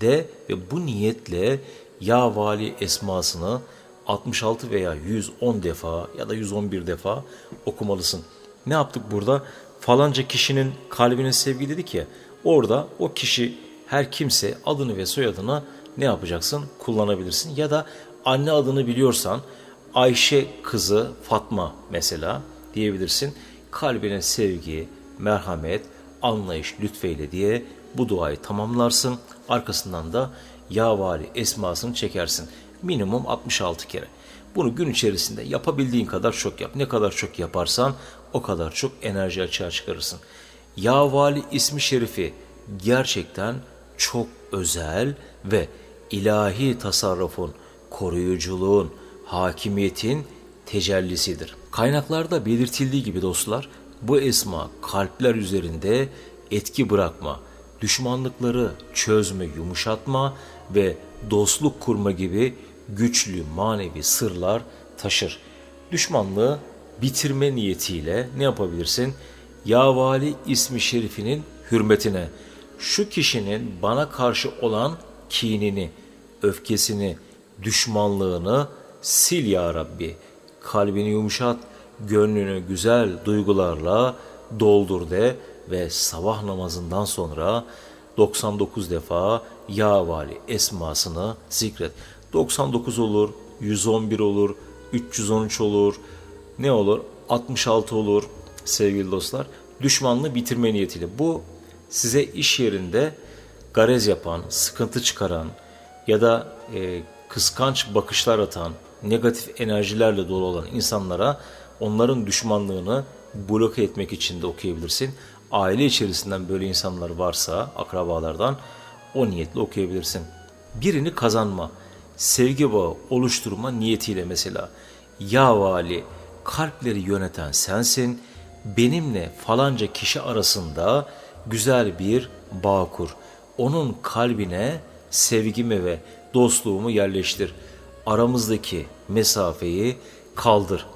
de ve bu niyetle Ya Vali esmasını 66 veya 110 defa ya da 111 defa okumalısın. Ne yaptık burada? Falanca kişinin kalbine sevgi dedik ya. Orada o kişi her kimse adını ve soyadını ne yapacaksın? Kullanabilirsin. Ya da anne adını biliyorsan Ayşe kızı Fatma mesela diyebilirsin. Kalbine sevgi, merhamet, anlayış lütfeyle diye bu duayı tamamlarsın. Arkasından da Ya Vali esmasını çekersin. Minimum 66 kere. Bunu gün içerisinde yapabildiğin kadar çok yap. Ne kadar çok yaparsan o kadar çok enerji açığa çıkarırsın. Ya Vali ismi şerifi gerçekten çok özel ve ilahi tasarrufun, koruyuculuğun, hakimiyetin tecellisidir. Kaynaklarda belirtildiği gibi dostlar, bu esma kalpler üzerinde etki bırakma, düşmanlıkları çözme, yumuşatma ve dostluk kurma gibi güçlü manevi sırlar taşır. Düşmanlığı bitirme niyetiyle ne yapabilirsin? Ya Vali ismi şerifinin hürmetine şu kişinin bana karşı olan kinini, öfkesini, düşmanlığını sil ya Rabbi. Kalbini yumuşat, gönlünü güzel duygularla doldur de ve sabah namazından sonra 99 defa Ya Vali esmasını zikret. 99 olur, 111 olur, 313 olur, ne olur? 66 olur sevgili dostlar. Düşmanlığı bitirme niyetiyle. Bu size iş yerinde garez yapan, sıkıntı çıkaran ya da e, kıskanç bakışlar atan, negatif enerjilerle dolu olan insanlara onların düşmanlığını bloke etmek için de okuyabilirsin. Aile içerisinden böyle insanlar varsa, akrabalardan o niyetle okuyabilirsin. Birini kazanma, sevgi bağı oluşturma niyetiyle mesela ya vali kalpleri yöneten sensin, benimle falanca kişi arasında güzel bir bağ kur. Onun kalbine sevgimi ve dostluğumu yerleştir. Aramızdaki mesafeyi kaldır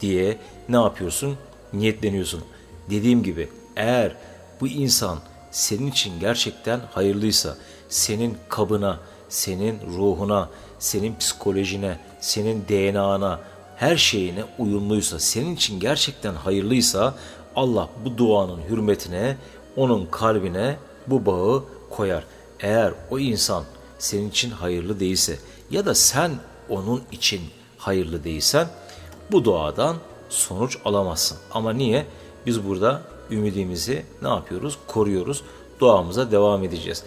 diye ne yapıyorsun? Niyetleniyorsun. Dediğim gibi eğer bu insan senin için gerçekten hayırlıysa, senin kabına, senin ruhuna, senin psikolojine, senin DNA'na, her şeyine uyumluysa, senin için gerçekten hayırlıysa Allah bu duanın hürmetine onun kalbine bu bağı koyar. Eğer o insan senin için hayırlı değilse ya da sen onun için hayırlı değilsen bu duadan sonuç alamazsın. Ama niye? Biz burada ümidimizi ne yapıyoruz? Koruyoruz. Duamıza devam edeceğiz.